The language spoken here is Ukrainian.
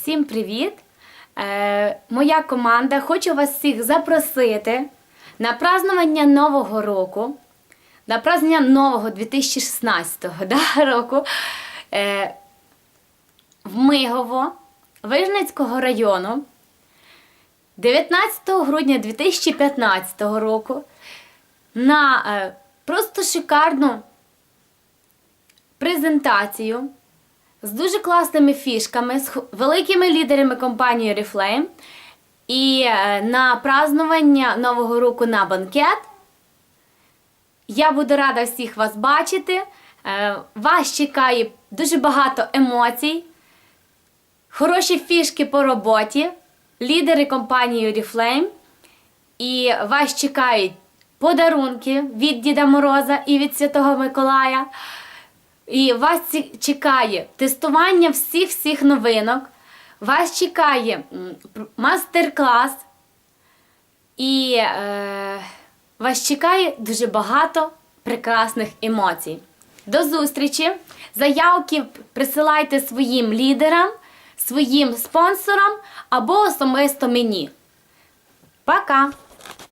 Всім привіт! Е, моя команда хоче вас всіх запросити на празднування Нового року, на празднування нового 2016 да, року е, в Мигово Вижницького району 19 грудня 2015 року на е, просто шикарну презентацію з дуже класними фішками, з великими лідерами компанії Oriflame. І е, на празднування Нового року на банкет. Я буду рада всіх вас бачити. Е, Вас чекає дуже багато емоцій, хороші фішки по роботі, лідери компанії Oriflame. І вас чекають подарунки від Діда Мороза і від Святого Миколая. І вас чекає тестування всіх-всіх новинок. Вас чекає мастер-клас. І е, вас чекає дуже багато прекрасних емоцій. До зустрічі! Заявки присилайте своїм лідерам, своїм спонсорам або особисто мені. Пока!